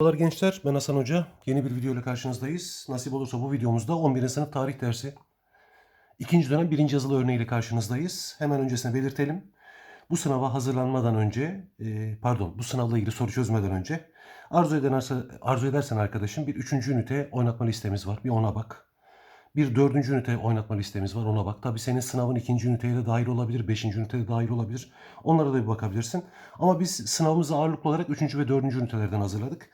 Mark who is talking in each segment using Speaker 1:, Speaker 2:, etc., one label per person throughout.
Speaker 1: Merhabalar gençler, ben Hasan Hoca. Yeni bir video ile karşınızdayız. Nasip olursa bu videomuzda 11. sınıf tarih dersi. ikinci dönem birinci yazılı örneğiyle karşınızdayız. Hemen öncesine belirtelim. Bu sınava hazırlanmadan önce, e, pardon bu sınavla ilgili soru çözmeden önce arzu, eden, arzu edersen arkadaşım bir üçüncü ünite oynatma listemiz var. Bir ona bak. Bir dördüncü ünite oynatma listemiz var ona bak. Tabii senin sınavın ikinci üniteye de dahil olabilir, beşinci üniteye de dahil olabilir. Onlara da bir bakabilirsin. Ama biz sınavımızı ağırlıklı olarak üçüncü ve dördüncü ünitelerden hazırladık.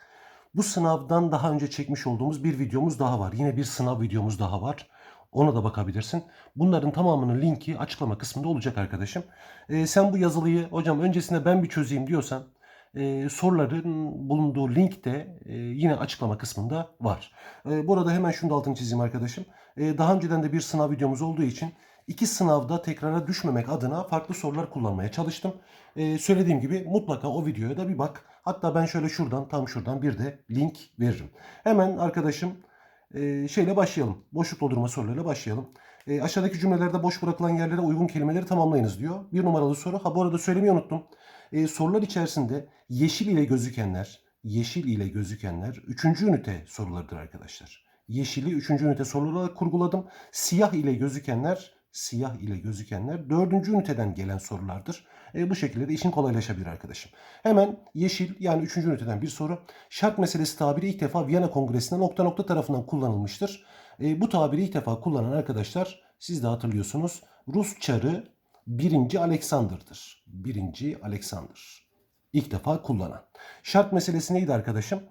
Speaker 1: Bu sınavdan daha önce çekmiş olduğumuz bir videomuz daha var. Yine bir sınav videomuz daha var. Ona da bakabilirsin. Bunların tamamının linki açıklama kısmında olacak arkadaşım. Ee, sen bu yazılıyı hocam öncesinde ben bir çözeyim diyorsan e, soruların bulunduğu link de e, yine açıklama kısmında var. E, burada hemen şunu da altını çizeyim arkadaşım. E, daha önceden de bir sınav videomuz olduğu için iki sınavda tekrara düşmemek adına farklı sorular kullanmaya çalıştım. E, söylediğim gibi mutlaka o videoya da bir bak. Hatta ben şöyle şuradan tam şuradan bir de link veririm. Hemen arkadaşım e, şeyle başlayalım. Boşluk doldurma sorularıyla başlayalım. E, aşağıdaki cümlelerde boş bırakılan yerlere uygun kelimeleri tamamlayınız diyor. Bir numaralı soru. Ha bu arada söylemeyi unuttum. E, sorular içerisinde yeşil ile gözükenler, yeşil ile gözükenler 3. ünite sorularıdır arkadaşlar. Yeşili 3. ünite soruları kurguladım. Siyah ile gözükenler, siyah ile gözükenler 4. üniteden gelen sorulardır. E, bu şekilde de işin kolaylaşabilir arkadaşım. Hemen yeşil yani 3. üniteden bir soru. Şart meselesi tabiri ilk defa Viyana Kongresi'nde nokta nokta tarafından kullanılmıştır. E, bu tabiri ilk defa kullanan arkadaşlar siz de hatırlıyorsunuz. Rus çarı 1. Alexander'dır. 1. Alexander. İlk defa kullanan. Şart meselesi neydi arkadaşım?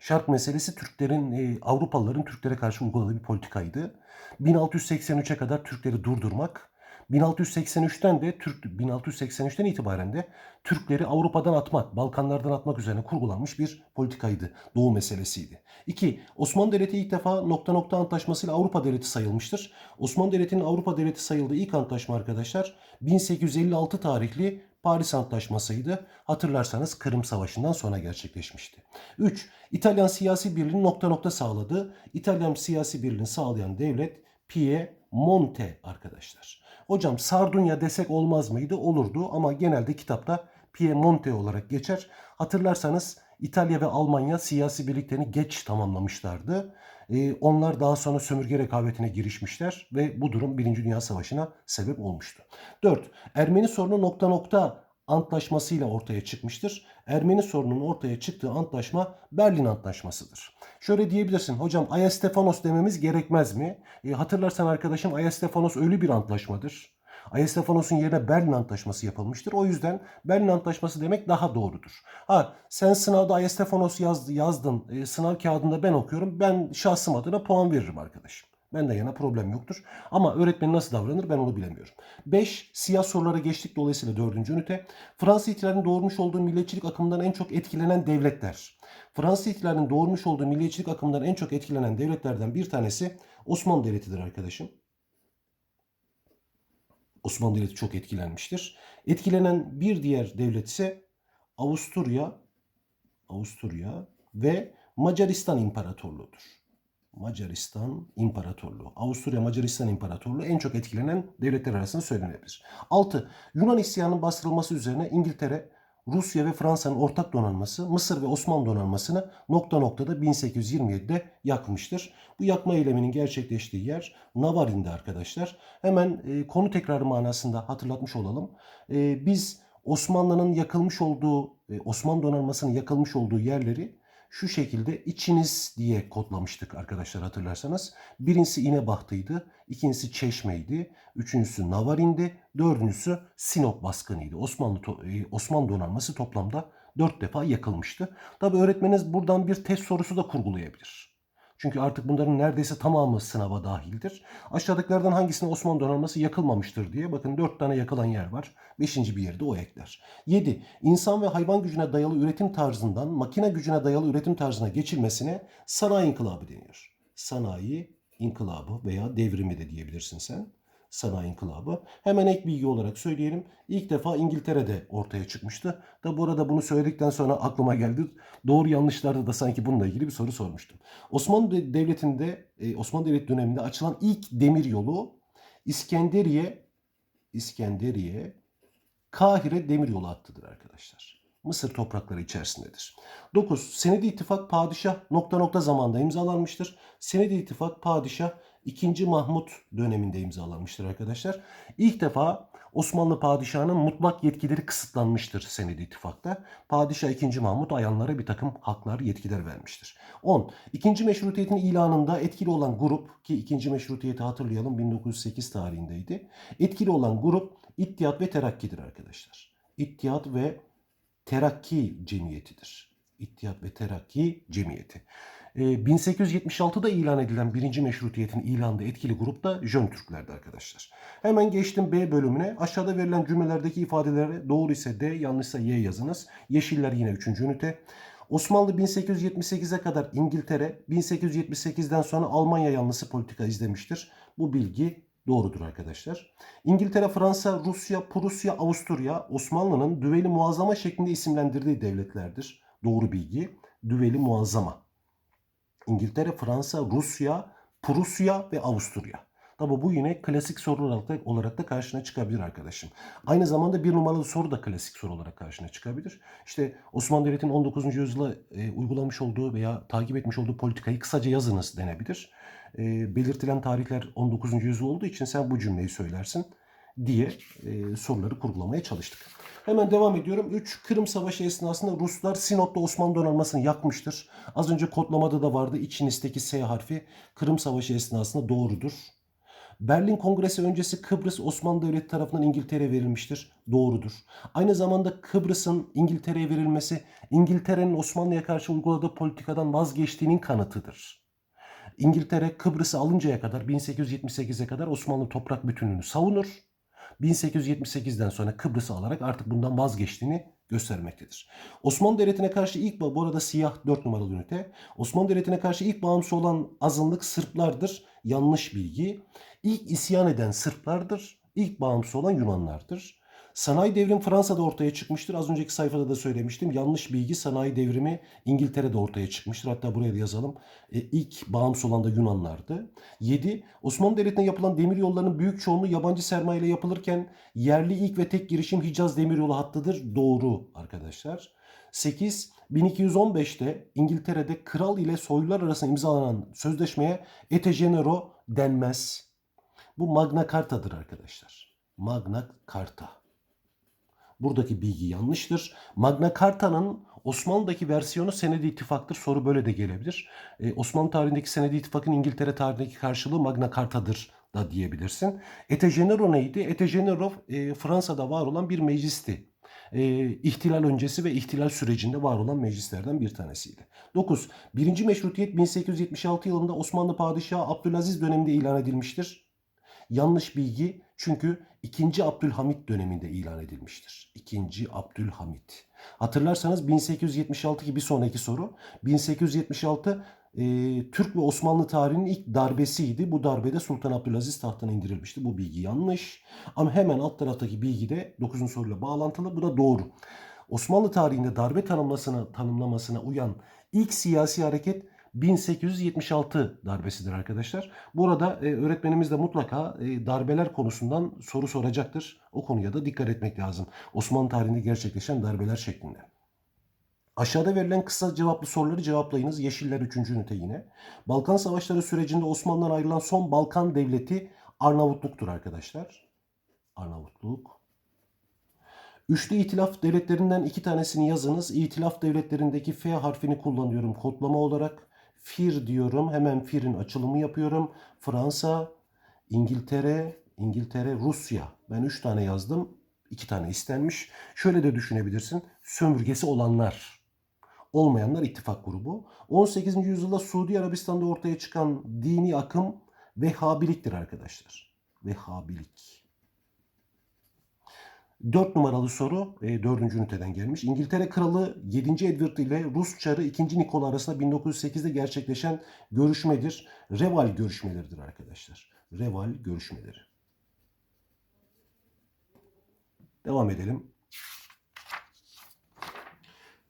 Speaker 1: Şart meselesi Türklerin, e, Avrupalıların Türklere karşı uyguladığı bir politikaydı. 1683'e kadar Türkleri durdurmak, 1683'ten de Türk 1683'ten itibaren de Türkleri Avrupa'dan atmak, Balkanlardan atmak üzerine kurgulanmış bir politikaydı. Doğu meselesiydi. 2. Osmanlı Devleti ilk defa nokta nokta antlaşmasıyla Avrupa Devleti sayılmıştır. Osmanlı Devleti'nin Avrupa Devleti sayıldığı ilk antlaşma arkadaşlar 1856 tarihli Paris Antlaşması'ydı. Hatırlarsanız Kırım Savaşı'ndan sonra gerçekleşmişti. 3. İtalyan siyasi birliğini nokta nokta sağladı. İtalyan siyasi birliğini sağlayan devlet Piemonte arkadaşlar. Hocam Sardunya desek olmaz mıydı? Olurdu ama genelde kitapta Piemonte olarak geçer. Hatırlarsanız İtalya ve Almanya siyasi birliklerini geç tamamlamışlardı. Ee, onlar daha sonra sömürge rekabetine girişmişler ve bu durum 1. Dünya Savaşı'na sebep olmuştu. 4. Ermeni sorunu nokta nokta antlaşmasıyla ortaya çıkmıştır. Ermeni sorunun ortaya çıktığı antlaşma Berlin Antlaşması'dır. Şöyle diyebilirsin hocam Ayastefanos dememiz gerekmez mi? E, hatırlarsan arkadaşım Ayastefanos ölü bir antlaşmadır. Ayastefanos'un yerine Berlin Antlaşması yapılmıştır. O yüzden Berlin Antlaşması demek daha doğrudur. Ha sen sınavda Ayastefanos yaz, yazdın. E, sınav kağıdında ben okuyorum. Ben şahsım adına puan veririm arkadaşım. Benden yana problem yoktur. Ama öğretmen nasıl davranır ben onu bilemiyorum. 5. Siyah sorulara geçtik dolayısıyla 4. ünite. Fransız ihtilalinin doğurmuş olduğu milliyetçilik akımından en çok etkilenen devletler. Fransız ihtilalinin doğurmuş olduğu milliyetçilik akımından en çok etkilenen devletlerden bir tanesi Osmanlı Devleti'dir arkadaşım. Osmanlı Devleti çok etkilenmiştir. Etkilenen bir diğer devlet ise Avusturya, Avusturya ve Macaristan İmparatorluğu'dur. Macaristan İmparatorluğu. Avusturya Macaristan İmparatorluğu en çok etkilenen devletler arasında söylenebilir. 6. Yunan isyanının bastırılması üzerine İngiltere, Rusya ve Fransa'nın ortak donanması Mısır ve Osmanlı donanmasını nokta noktada 1827'de yakmıştır. Bu yakma eyleminin gerçekleştiği yer Navarin'de arkadaşlar. Hemen e, konu tekrarı manasında hatırlatmış olalım. E, biz Osmanlı'nın yakılmış olduğu, e, Osmanlı donanmasının yakılmış olduğu yerleri şu şekilde içiniz diye kodlamıştık arkadaşlar hatırlarsanız. Birincisi İnebahtı'ydı, ikincisi Çeşme'ydi, üçüncüsü Navarin'di, dördüncüsü Sinop baskınıydı. Osmanlı e, Osmanlı donanması toplamda dört defa yakılmıştı. Tabi öğretmeniniz buradan bir test sorusu da kurgulayabilir. Çünkü artık bunların neredeyse tamamı sınava dahildir. Aşağıdakilerden hangisine Osmanlı donanması yakılmamıştır diye bakın 4 tane yakılan yer var. 5. bir yerde o ekler. 7. İnsan ve hayvan gücüne dayalı üretim tarzından makine gücüne dayalı üretim tarzına geçilmesine sanayi inkılabı deniyor. Sanayi inkılabı veya devrimi de diyebilirsin sen. Sanayi inkılabı. Hemen ek bilgi olarak söyleyelim. İlk defa İngiltere'de ortaya çıkmıştı. Da bu arada bunu söyledikten sonra aklıma geldi. Doğru yanlışlarda da sanki bununla ilgili bir soru sormuştum. Osmanlı Devleti'nde, e, Osmanlı Devleti döneminde açılan ilk demir yolu İskenderiye, İskenderiye, Kahire demir yolu hattıdır arkadaşlar. Mısır toprakları içerisindedir. 9. Senedi İttifak Padişah nokta nokta zamanda imzalanmıştır. Senedi İttifak Padişah 2. Mahmut döneminde imzalanmıştır arkadaşlar. İlk defa Osmanlı padişahının mutlak yetkileri kısıtlanmıştır Senedi İttifak'ta. Padişah 2. Mahmut ayanlara bir takım haklar, yetkiler vermiştir. 10. İkinci meşrutiyetin ilanında etkili olan grup ki ikinci meşrutiyeti hatırlayalım 1908 tarihindeydi. Etkili olan grup İttihat ve Terakki'dir arkadaşlar. İttihat ve Terakki Cemiyeti'dir. İttihat ve Terakki Cemiyeti. Ee, 1876'da ilan edilen birinci meşrutiyetin ilanında etkili grup da Jön Türklerdi arkadaşlar. Hemen geçtim B bölümüne. Aşağıda verilen cümlelerdeki ifadelere doğru ise D, yanlışsa Y yazınız. Yeşiller yine 3. ünite. Osmanlı 1878'e kadar İngiltere, 1878'den sonra Almanya yanlısı politika izlemiştir. Bu bilgi doğrudur arkadaşlar. İngiltere, Fransa, Rusya, Prusya, Avusturya Osmanlı'nın düveli muazzama şeklinde isimlendirdiği devletlerdir. Doğru bilgi. Düveli muazzama. İngiltere, Fransa, Rusya, Prusya ve Avusturya. Tabi bu yine klasik soru olarak da, karşına çıkabilir arkadaşım. Aynı zamanda bir numaralı soru da klasik soru olarak karşına çıkabilir. İşte Osmanlı Devleti'nin 19. yüzyılda e, uygulamış olduğu veya takip etmiş olduğu politikayı kısaca yazınız denebilir. E, belirtilen tarihler 19. yüzyıl olduğu için sen bu cümleyi söylersin diye e, soruları kurgulamaya çalıştık. Hemen devam ediyorum. 3. Kırım Savaşı esnasında Ruslar Sinop'ta Osmanlı donanmasını yakmıştır. Az önce kodlamada da vardı. İçinisteki S harfi Kırım Savaşı esnasında doğrudur. Berlin Kongresi öncesi Kıbrıs Osmanlı Devleti tarafından İngiltere'ye verilmiştir. Doğrudur. Aynı zamanda Kıbrıs'ın İngiltere'ye verilmesi İngiltere'nin Osmanlı'ya karşı uyguladığı politikadan vazgeçtiğinin kanıtıdır. İngiltere Kıbrıs'ı alıncaya kadar 1878'e kadar Osmanlı toprak bütünlüğünü savunur. 1878'den sonra Kıbrıs'ı alarak artık bundan vazgeçtiğini göstermektedir. Osmanlı Devleti'ne karşı ilk bu arada siyah 4 numaralı ünite. Osmanlı Devleti'ne karşı ilk bağımsız olan azınlık Sırplardır. Yanlış bilgi. İlk isyan eden Sırplardır. İlk bağımsız olan Yunanlardır. Sanayi devrimi Fransa'da ortaya çıkmıştır. Az önceki sayfada da söylemiştim. Yanlış bilgi sanayi devrimi İngiltere'de ortaya çıkmıştır. Hatta buraya da yazalım. E, ilk bağımsız olan da Yunanlardı. 7. Osmanlı Devleti'ne yapılan demir yollarının büyük çoğunluğu yabancı sermayeyle yapılırken yerli ilk ve tek girişim Hicaz Demiryolu hattıdır. Doğru arkadaşlar. 8. 1215'te İngiltere'de kral ile soylular arasında imzalanan sözleşmeye Ete denmez. Bu Magna Carta'dır arkadaşlar. Magna Carta. Buradaki bilgi yanlıştır. Magna Carta'nın Osmanlı'daki versiyonu Senedi İttifak'tır. Soru böyle de gelebilir. Ee, Osmanlı tarihindeki Senedi İttifak'ın İngiltere tarihindeki karşılığı Magna Carta'dır da diyebilirsin. Ete Genero neydi? Ete Genero e, Fransa'da var olan bir meclisti. E, ihtilal öncesi ve ihtilal sürecinde var olan meclislerden bir tanesiydi. 9. Birinci Meşrutiyet 1876 yılında Osmanlı Padişahı Abdülaziz döneminde ilan edilmiştir. Yanlış bilgi çünkü 2. Abdülhamit döneminde ilan edilmiştir. 2. Abdülhamit. Hatırlarsanız 1876 gibi sonraki soru. 1876 e, Türk ve Osmanlı tarihinin ilk darbesiydi. Bu darbede Sultan Abdülaziz tahtına indirilmişti. Bu bilgi yanlış. Ama hemen alt taraftaki bilgi de 9. soruyla bağlantılı. Bu da doğru. Osmanlı tarihinde darbe tanımlamasına, tanımlamasına uyan ilk siyasi hareket 1876 darbesidir arkadaşlar. Burada e, öğretmenimiz de mutlaka e, darbeler konusundan soru soracaktır. O konuya da dikkat etmek lazım. Osmanlı tarihinde gerçekleşen darbeler şeklinde. Aşağıda verilen kısa cevaplı soruları cevaplayınız. Yeşiller 3. ünite yine. Balkan Savaşları sürecinde Osmanlı'dan ayrılan son Balkan devleti Arnavutluk'tur arkadaşlar. Arnavutluk. Üçlü itilaf devletlerinden iki tanesini yazınız. İtilaf devletlerindeki F harfini kullanıyorum kodlama olarak. Fir diyorum. Hemen Fir'in açılımı yapıyorum. Fransa, İngiltere, İngiltere, Rusya. Ben üç tane yazdım. iki tane istenmiş. Şöyle de düşünebilirsin. Sömürgesi olanlar. Olmayanlar ittifak grubu. 18. yüzyılda Suudi Arabistan'da ortaya çıkan dini akım Vehhabiliktir arkadaşlar. Vehhabilik. 4 numaralı soru e, 4. üniteden gelmiş. İngiltere Kralı 7. Edward ile Rus Çarı 2. Nikola arasında 1908'de gerçekleşen görüşmedir. Reval görüşmeleridir arkadaşlar. Reval görüşmeleri. Devam edelim.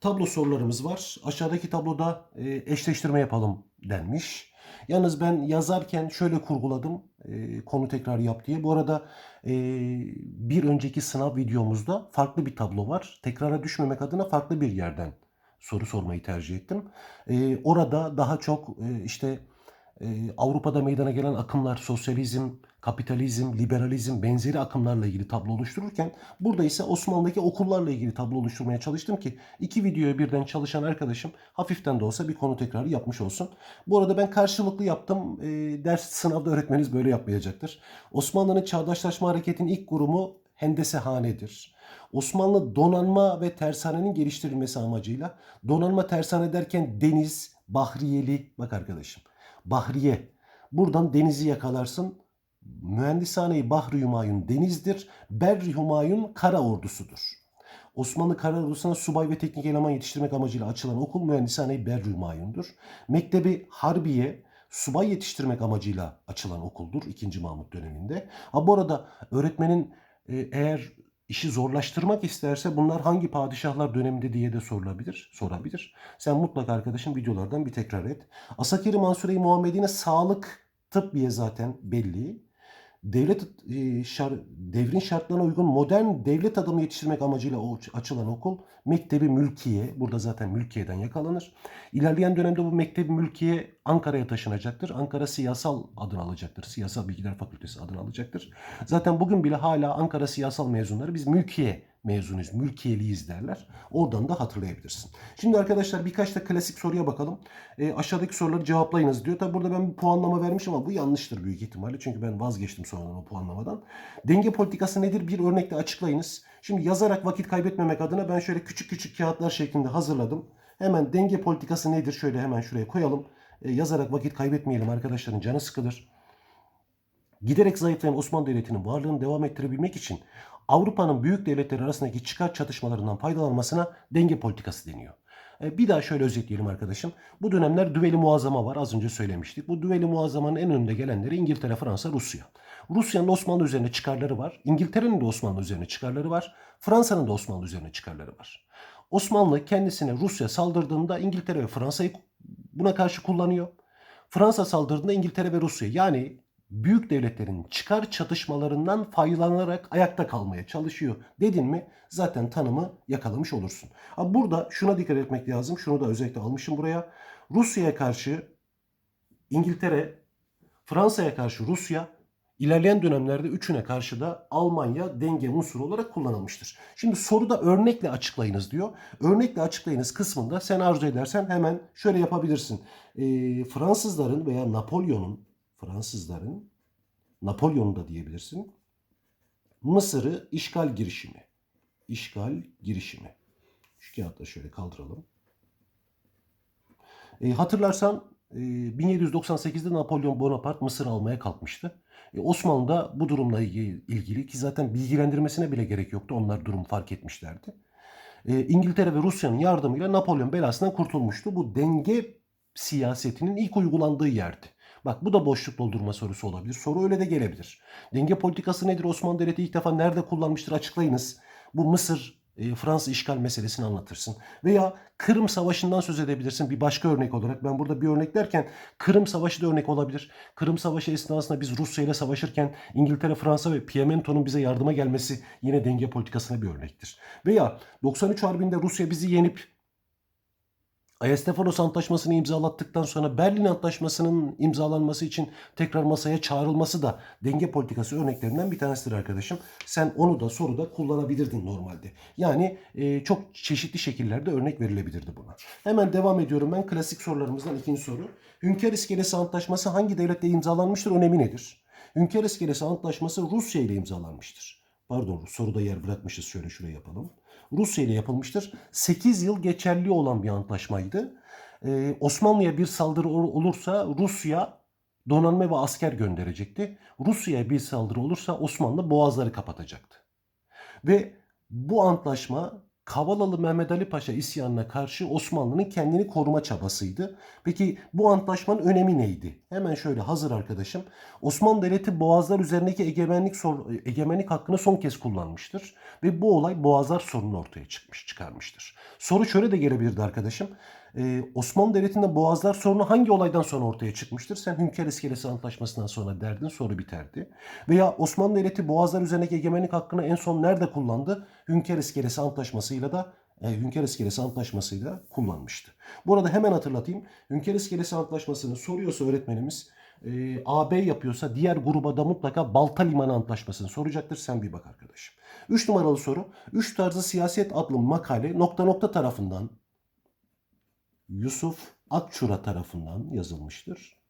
Speaker 1: tablo sorularımız var. Aşağıdaki tabloda e, eşleştirme yapalım denmiş. Yalnız ben yazarken şöyle kurguladım e, konu tekrar yap diye. Bu arada e, bir önceki sınav videomuzda farklı bir tablo var. Tekrara düşmemek adına farklı bir yerden soru sormayı tercih ettim. E, orada daha çok işte e, Avrupa'da meydana gelen akımlar, sosyalizm, kapitalizm, liberalizm benzeri akımlarla ilgili tablo oluştururken burada ise Osmanlı'daki okullarla ilgili tablo oluşturmaya çalıştım ki iki videoya birden çalışan arkadaşım hafiften de olsa bir konu tekrarı yapmış olsun. Bu arada ben karşılıklı yaptım. E, ders sınavda öğretmeniniz böyle yapmayacaktır. Osmanlı'nın çağdaşlaşma hareketinin ilk kurumu Hendesehane'dir. Osmanlı donanma ve tersanenin geliştirilmesi amacıyla donanma tersane derken deniz, bahriyeli bak arkadaşım. Bahriye. Buradan denizi yakalarsın. Mühendishane-i Bahri Hümayun denizdir. Berri Hümayun kara ordusudur. Osmanlı Kara Ordusu'na subay ve teknik eleman yetiştirmek amacıyla açılan okul Mühendishane-i Berri Hümayun'dur. Mektebi Harbiye subay yetiştirmek amacıyla açılan okuldur 2. Mahmut döneminde. Ha bu arada öğretmenin e, eğer işi zorlaştırmak isterse bunlar hangi padişahlar döneminde diye de sorulabilir, sorabilir. Sen mutlaka arkadaşım videolardan bir tekrar et. Asakiri Mansure-i Muhammedi'ne sağlık tıbbiye zaten belli. Devlet e, şar, devrin şartlarına uygun modern devlet adamı yetiştirmek amacıyla açılan okul Mektebi Mülkiye. Burada zaten Mülkiye'den yakalanır. İlerleyen dönemde bu Mektebi Mülkiye Ankara'ya taşınacaktır. Ankara Siyasal adını alacaktır. Siyasal Bilgiler Fakültesi adını alacaktır. Zaten bugün bile hala Ankara Siyasal mezunları biz Mülkiye mezunuyuz, mülkiyeliyiz derler. Oradan da hatırlayabilirsin. Şimdi arkadaşlar birkaç da klasik soruya bakalım. E, aşağıdaki soruları cevaplayınız diyor. Tabi burada ben bir puanlama vermişim ama bu yanlıştır büyük ihtimalle. Çünkü ben vazgeçtim sonradan o puanlamadan. Denge politikası nedir? Bir örnekle açıklayınız. Şimdi yazarak vakit kaybetmemek adına ben şöyle küçük küçük kağıtlar şeklinde hazırladım. Hemen denge politikası nedir? Şöyle hemen şuraya koyalım. E, yazarak vakit kaybetmeyelim arkadaşların canı sıkılır. Giderek zayıflayan Osmanlı Devleti'nin varlığını devam ettirebilmek için Avrupa'nın büyük devletleri arasındaki çıkar çatışmalarından faydalanmasına denge politikası deniyor. E, Bir daha şöyle özetleyelim arkadaşım. Bu dönemler düveli muazzama var. Az önce söylemiştik. Bu düveli muazzamanın en önünde gelenleri İngiltere, Fransa, Rusya. Rusya'nın Osmanlı üzerine çıkarları var. İngiltere'nin de Osmanlı üzerine çıkarları var. Fransa'nın da Osmanlı üzerine çıkarları var. Osmanlı kendisine Rusya saldırdığında İngiltere ve Fransa'yı buna karşı kullanıyor. Fransa saldırdığında İngiltere ve Rusya yani büyük devletlerin çıkar çatışmalarından faydalanarak ayakta kalmaya çalışıyor dedin mi zaten tanımı yakalamış olursun. Ama burada şuna dikkat etmek lazım. Şunu da özellikle almışım buraya. Rusya'ya karşı İngiltere, Fransa'ya karşı Rusya, ilerleyen dönemlerde üçüne karşı da Almanya denge unsuru olarak kullanılmıştır. Şimdi soruda örnekle açıklayınız diyor. Örnekle açıklayınız kısmında sen arzu edersen hemen şöyle yapabilirsin. Ee, Fransızların veya Napolyon'un Fransızların Napolyon'u da diyebilirsin. Mısır'ı işgal girişimi. İşgal girişimi. Şu kağıtları şöyle kaldıralım. E, hatırlarsan e, 1798'de Napolyon Bonaparte Mısır almaya kalkmıştı. E, Osmanlı da bu durumla ilgili, ki zaten bilgilendirmesine bile gerek yoktu. Onlar durumu fark etmişlerdi. E, İngiltere ve Rusya'nın yardımıyla Napolyon belasından kurtulmuştu. Bu denge siyasetinin ilk uygulandığı yerdi. Bak bu da boşluk doldurma sorusu olabilir. Soru öyle de gelebilir. Denge politikası nedir? Osmanlı Devleti ilk defa nerede kullanmıştır? Açıklayınız. Bu Mısır, e, Fransa işgal meselesini anlatırsın. Veya Kırım Savaşı'ndan söz edebilirsin bir başka örnek olarak. Ben burada bir örnek derken Kırım Savaşı da örnek olabilir. Kırım Savaşı esnasında biz Rusya ile savaşırken İngiltere, Fransa ve Piemonte'un bize yardıma gelmesi yine denge politikasına bir örnektir. Veya 93 Harbi'nde Rusya bizi yenip Ayasofya Antlaşması'nı imzalattıktan sonra Berlin Antlaşması'nın imzalanması için tekrar masaya çağrılması da denge politikası örneklerinden bir tanesidir arkadaşım. Sen onu da soruda kullanabilirdin normalde. Yani e, çok çeşitli şekillerde örnek verilebilirdi buna. Hemen devam ediyorum ben klasik sorularımızdan ikinci soru. Hünkar İskelesi Antlaşması hangi devletle imzalanmıştır? Önemi nedir? Hünkar İskelesi Antlaşması Rusya ile imzalanmıştır. Pardon soruda yer bırakmışız şöyle şuraya yapalım. Rusya ile yapılmıştır. 8 yıl geçerli olan bir antlaşmaydı. Ee, Osmanlı'ya bir saldırı ol- olursa Rusya donanma ve asker gönderecekti. Rusya'ya bir saldırı olursa Osmanlı boğazları kapatacaktı. Ve bu antlaşma Kavalalı Mehmet Ali Paşa isyanına karşı Osmanlı'nın kendini koruma çabasıydı. Peki bu antlaşmanın önemi neydi? Hemen şöyle hazır arkadaşım. Osmanlı Devleti Boğazlar üzerindeki egemenlik sor- egemenlik hakkını son kez kullanmıştır ve bu olay Boğazlar sorunu ortaya çıkmış çıkarmıştır. Soru şöyle de gelebilirdi arkadaşım. Ee, Osmanlı Devleti'nde Boğazlar sorunu hangi olaydan sonra ortaya çıkmıştır? Sen Hünkar İskelesi Antlaşması'ndan sonra derdin soru biterdi. Veya Osmanlı Devleti Boğazlar üzerindeki egemenlik hakkını en son nerede kullandı? Hünkar İskelesi Antlaşması'yla da e, Hünkar İskelesi Antlaşması'yla kullanmıştı. Bu arada hemen hatırlatayım. Hünkar İskelesi Antlaşması'nı soruyorsa öğretmenimiz e, AB yapıyorsa diğer gruba da mutlaka Balta Limanı Antlaşması'nı soracaktır. Sen bir bak arkadaşım. 3 numaralı soru. 3 tarzı siyaset adlı makale nokta nokta tarafından Yusuf Akçura tarafından yazılmıştır.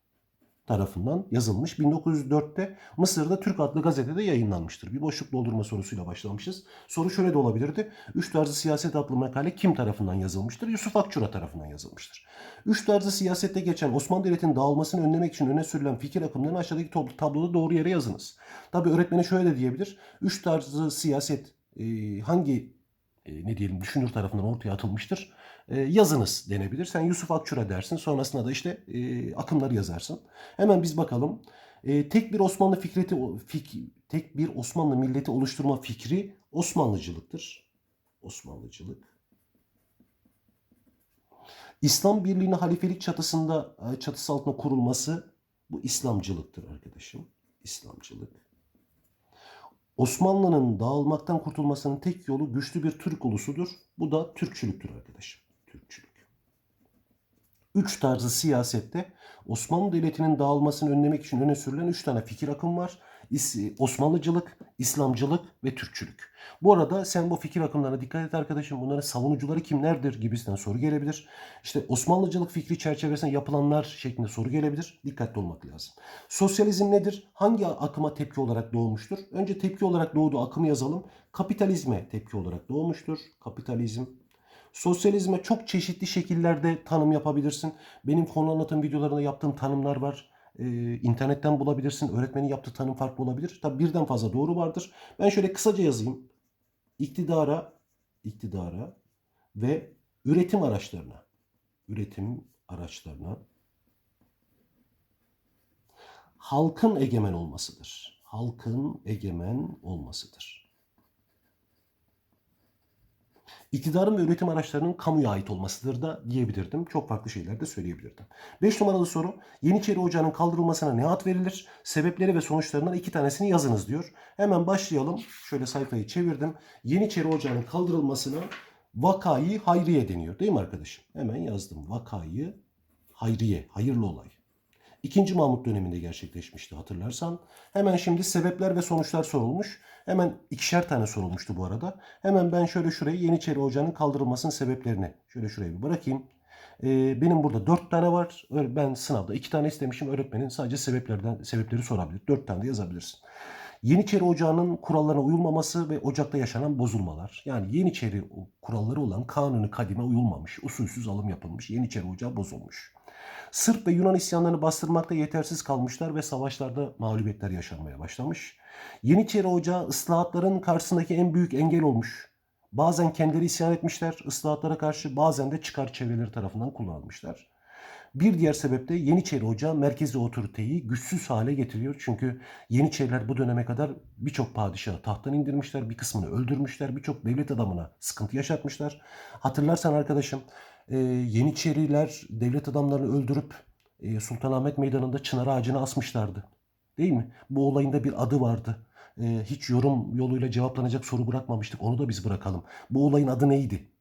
Speaker 1: Tarafından yazılmış. 1904'te Mısır'da Türk adlı gazetede yayınlanmıştır. Bir boşluk doldurma sorusuyla başlamışız. Soru şöyle de olabilirdi. Üç tarzı siyaset adlı makale kim tarafından yazılmıştır? Yusuf Akçura tarafından yazılmıştır. Üç tarzı siyasette geçen Osmanlı Devleti'nin dağılmasını önlemek için öne sürülen fikir akımlarını aşağıdaki tablo- tabloda doğru yere yazınız. Tabi öğretmeni şöyle de diyebilir. Üç tarzı siyaset hangi ne diyelim düşünür tarafından ortaya atılmıştır? E, yazınız denebilir. Sen Yusuf Akçura dersin. Sonrasında da işte e, akımları yazarsın. Hemen biz bakalım. E, tek bir Osmanlı fikreti fik, tek bir Osmanlı milleti oluşturma fikri Osmanlıcılıktır. Osmanlıcılık. İslam birliğinin halifelik çatısında e, çatısı altında kurulması bu İslamcılıktır arkadaşım. İslamcılık. Osmanlı'nın dağılmaktan kurtulmasının tek yolu güçlü bir Türk ulusudur. Bu da Türkçülüktür arkadaşım. Türkçülük. Üç tarzı siyasette Osmanlı Devleti'nin dağılmasını önlemek için öne sürülen üç tane fikir akım var. Osmanlıcılık, İslamcılık ve Türkçülük. Bu arada sen bu fikir akımlarına dikkat et arkadaşım. Bunların savunucuları kimlerdir gibisinden soru gelebilir. İşte Osmanlıcılık fikri çerçevesinde yapılanlar şeklinde soru gelebilir. Dikkatli olmak lazım. Sosyalizm nedir? Hangi akıma tepki olarak doğmuştur? Önce tepki olarak doğduğu akımı yazalım. Kapitalizme tepki olarak doğmuştur. Kapitalizm. Sosyalizme çok çeşitli şekillerde tanım yapabilirsin. Benim konu anlatım videolarında yaptığım tanımlar var. Ee, internetten bulabilirsin. Öğretmenin yaptığı tanım farklı olabilir. Tabi birden fazla doğru vardır. Ben şöyle kısaca yazayım. İktidara, iktidara ve üretim araçlarına, üretim araçlarına halkın egemen olmasıdır. Halkın egemen olmasıdır. İktidarın ve üretim araçlarının kamuya ait olmasıdır da diyebilirdim. Çok farklı şeyler de söyleyebilirdim. 5 numaralı soru. Yeniçeri Ocağı'nın kaldırılmasına ne ad verilir? Sebepleri ve sonuçlarından iki tanesini yazınız diyor. Hemen başlayalım. Şöyle sayfayı çevirdim. Yeniçeri Ocağı'nın kaldırılmasına vakayı hayriye deniyor. Değil mi arkadaşım? Hemen yazdım. Vakayı hayriye. Hayırlı olay. İkinci Mahmut döneminde gerçekleşmişti hatırlarsan. Hemen şimdi sebepler ve sonuçlar sorulmuş. Hemen ikişer tane sorulmuştu bu arada. Hemen ben şöyle şuraya Yeniçeri Ocağı'nın kaldırılmasının sebeplerini şöyle şuraya bir bırakayım. Ee, benim burada dört tane var. Ben sınavda iki tane istemişim. Öğretmenin sadece sebeplerden sebepleri sorabilir. Dört tane de yazabilirsin. Yeniçeri Ocağı'nın kurallarına uyulmaması ve ocakta yaşanan bozulmalar. Yani Yeniçeri kuralları olan kanunu kadime uyulmamış, usulsüz alım yapılmış, Yeniçeri Ocağı bozulmuş. Sırp ve Yunan isyanlarını bastırmakta yetersiz kalmışlar ve savaşlarda mağlubiyetler yaşanmaya başlamış. Yeniçeri Ocağı ıslahatların karşısındaki en büyük engel olmuş. Bazen kendileri isyan etmişler ıslahatlara karşı, bazen de çıkar çevreleri tarafından kullanılmışlar. Bir diğer sebep de Yeniçeri Ocağı merkezi otoriteyi güçsüz hale getiriyor. Çünkü Yeniçeriler bu döneme kadar birçok padişahı tahttan indirmişler, bir kısmını öldürmüşler, birçok devlet adamına sıkıntı yaşatmışlar. Hatırlarsan arkadaşım e, Yeniçeriler devlet adamlarını öldürüp e, Sultanahmet Meydanı'nda çınar ağacına asmışlardı. Değil mi? Bu olayın da bir adı vardı. E, hiç yorum yoluyla cevaplanacak soru bırakmamıştık. Onu da biz bırakalım. Bu olayın adı neydi?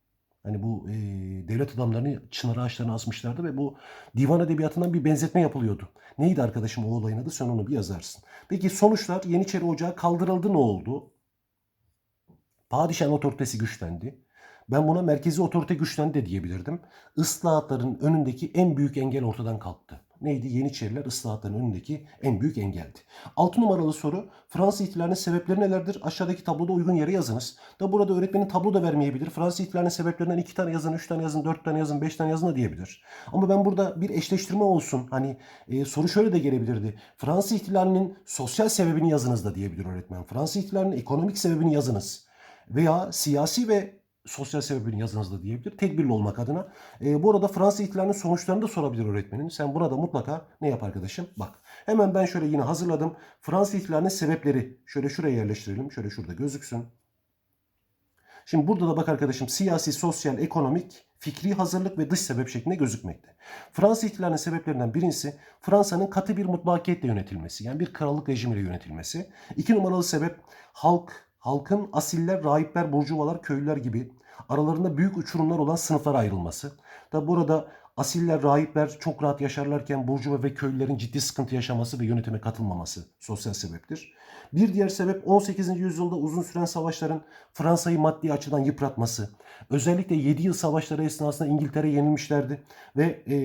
Speaker 1: Hani bu e, devlet adamlarını çınar ağaçlarına asmışlardı ve bu divan edebiyatından bir benzetme yapılıyordu. Neydi arkadaşım o olayın adı? Sen onu bir yazarsın. Peki sonuçlar Yeniçeri Ocağı kaldırıldı ne oldu? Padişahın otoritesi güçlendi. Ben buna merkezi otorite güçlendi diyebilirdim. Islahatların önündeki en büyük engel ortadan kalktı. Neydi? Yeniçeriler ıslahatların önündeki en büyük engeldi. 6 numaralı soru. Fransız ihtilalinin sebepleri nelerdir? Aşağıdaki tabloda uygun yere yazınız. Da burada öğretmenin tablo da vermeyebilir. Fransız ihtilalinin sebeplerinden 2 tane yazın, 3 tane yazın, 4 tane yazın, 5 tane yazın da diyebilir. Ama ben burada bir eşleştirme olsun. Hani e, soru şöyle de gelebilirdi. Fransız ihtilalinin sosyal sebebini yazınız da diyebilir öğretmen. Fransız ihtilalinin ekonomik sebebini yazınız. Veya siyasi ve sosyal sebebini yazınızda diyebilir. Tedbirli olmak adına. E, bu arada Fransız ihtilalinin sonuçlarını da sorabilir öğretmenin. Sen burada mutlaka ne yap arkadaşım? Bak. Hemen ben şöyle yine hazırladım. Fransız ihtilalinin sebepleri. Şöyle şuraya yerleştirelim. Şöyle şurada gözüksün. Şimdi burada da bak arkadaşım siyasi, sosyal, ekonomik, fikri hazırlık ve dış sebep şeklinde gözükmekte. Fransız ihtilalinin sebeplerinden birincisi Fransa'nın katı bir mutlakiyetle yönetilmesi. Yani bir krallık rejimiyle yönetilmesi. İki numaralı sebep halk, halkın asiller, rahipler, burjuvalar, köylüler gibi aralarında büyük uçurumlar olan sınıflara ayrılması. Tabi burada asiller, rahipler çok rahat yaşarlarken burjuva ve köylülerin ciddi sıkıntı yaşaması ve yönetime katılmaması sosyal sebeptir. Bir diğer sebep 18. yüzyılda uzun süren savaşların Fransa'yı maddi açıdan yıpratması. Özellikle 7 yıl savaşları esnasında İngiltere yenilmişlerdi ve e,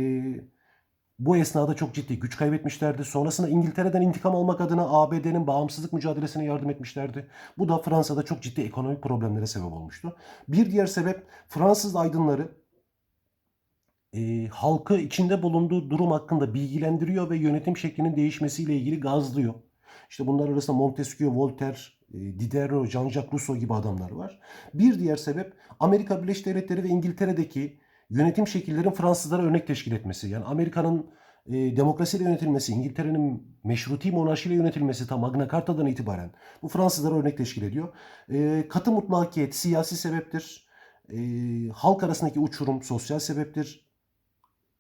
Speaker 1: bu esnada çok ciddi güç kaybetmişlerdi. Sonrasında İngiltere'den intikam almak adına ABD'nin bağımsızlık mücadelesine yardım etmişlerdi. Bu da Fransa'da çok ciddi ekonomik problemlere sebep olmuştu. Bir diğer sebep Fransız aydınları e, halkı içinde bulunduğu durum hakkında bilgilendiriyor ve yönetim şeklinin değişmesiyle ilgili gazlıyor. İşte bunlar arasında Montesquieu, Voltaire, e, Diderot, Jean-Jacques Rousseau gibi adamlar var. Bir diğer sebep Amerika Birleşik Devletleri ve İngiltere'deki yönetim şekillerin Fransızlara örnek teşkil etmesi. Yani Amerika'nın e, demokrasiyle yönetilmesi, İngiltere'nin meşruti monarşiyle yönetilmesi tam Magna Carta'dan itibaren bu Fransızlara örnek teşkil ediyor. E, katı mutlakiyet siyasi sebeptir. E, halk arasındaki uçurum sosyal sebeptir.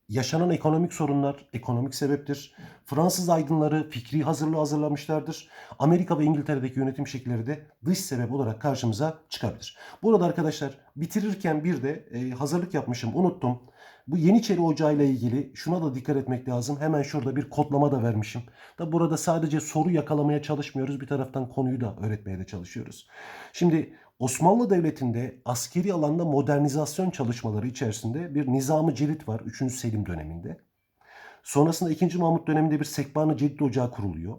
Speaker 1: Yaşanan ekonomik sorunlar ekonomik sebeptir. Fransız aydınları fikri hazırlığı hazırlamışlardır. Amerika ve İngiltere'deki yönetim şekilleri de dış sebep olarak karşımıza çıkabilir. Burada arkadaşlar bitirirken bir de e, hazırlık yapmışım unuttum. Bu Yeniçeri Ocağı ile ilgili şuna da dikkat etmek lazım. Hemen şurada bir kodlama da vermişim. Da burada sadece soru yakalamaya çalışmıyoruz. Bir taraftan konuyu da öğretmeye de çalışıyoruz. Şimdi Osmanlı Devleti'nde askeri alanda modernizasyon çalışmaları içerisinde bir Nizam-ı var 3. Selim döneminde. Sonrasında 2. Mahmut döneminde bir Sekban-ı Celid Ocağı kuruluyor.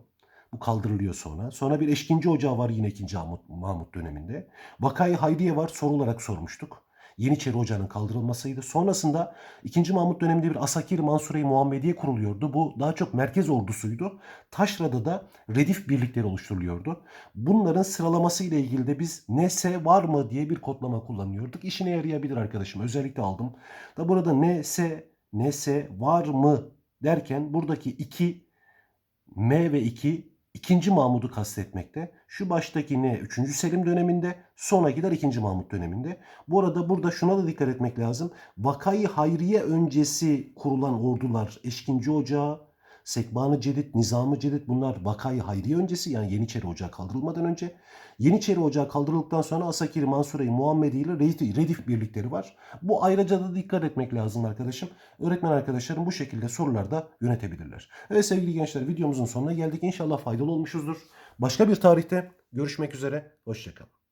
Speaker 1: Bu kaldırılıyor sonra. Sonra bir Eşkinci Ocağı var yine 2. Mahmut, Mahmut döneminde. Vakayı Hayriye var soru olarak sormuştuk. Yeniçeri Ocağı'nın kaldırılmasıydı. Sonrasında 2. Mahmut döneminde bir Asakir Mansure-i Muhammediye kuruluyordu. Bu daha çok merkez ordusuydu. Taşra'da da redif birlikleri oluşturuluyordu. Bunların sıralaması ile ilgili de biz nese var mı diye bir kodlama kullanıyorduk. İşine yarayabilir arkadaşım. Özellikle aldım. Da burada nese, nese var mı derken buradaki 2 M ve 2 2. Mahmud'u kastetmekte. Şu baştaki ne 3. Selim döneminde, sonrakiler 2. Mahmud döneminde. Bu arada burada şuna da dikkat etmek lazım. Vakayı Hayriye öncesi kurulan ordular Eşkinci Ocağı, Sekban-ı Cedid, Nizam-ı Cedid bunlar Vakayı Hayriye öncesi yani Yeniçeri Ocağı kaldırılmadan önce. Yeniçeri Ocağı kaldırıldıktan sonra Asakiri, Mansure-i Muhammedi ile Redif birlikleri var. Bu ayrıca da dikkat etmek lazım arkadaşım. Öğretmen arkadaşlarım bu şekilde sorularda yönetebilirler. Evet sevgili gençler videomuzun sonuna geldik. İnşallah faydalı olmuşuzdur. Başka bir tarihte görüşmek üzere. Hoşçakalın.